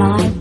side.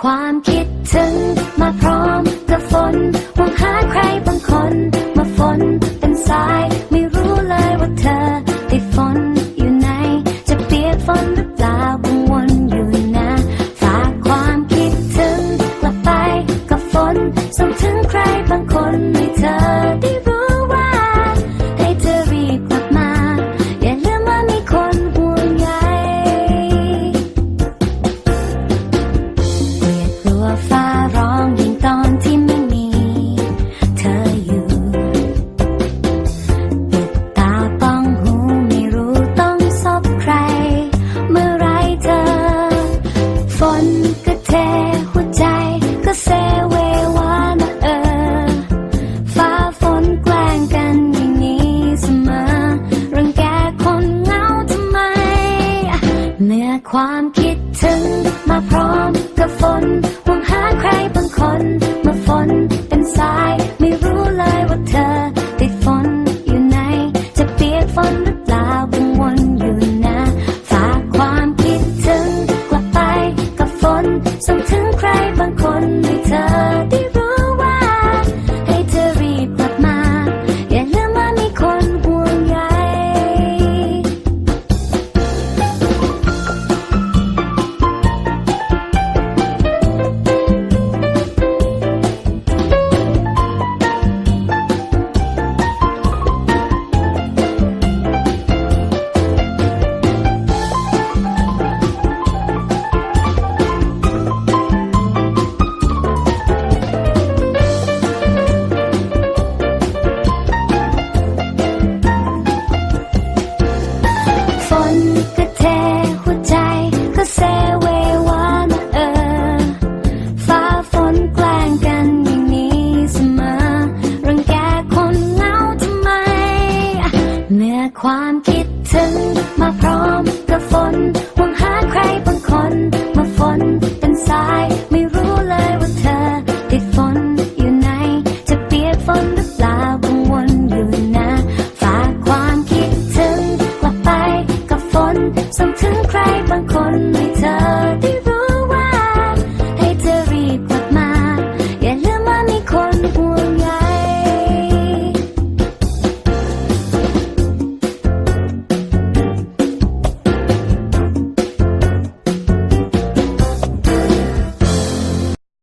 ความคิดถึง มาพร้อมกับฝนหวังหาใครบางคนมาฝน ความคิดถึง มาพร้อมกับฝนหวงหาใครบางคน มาฝนเป็นสาย sometimes.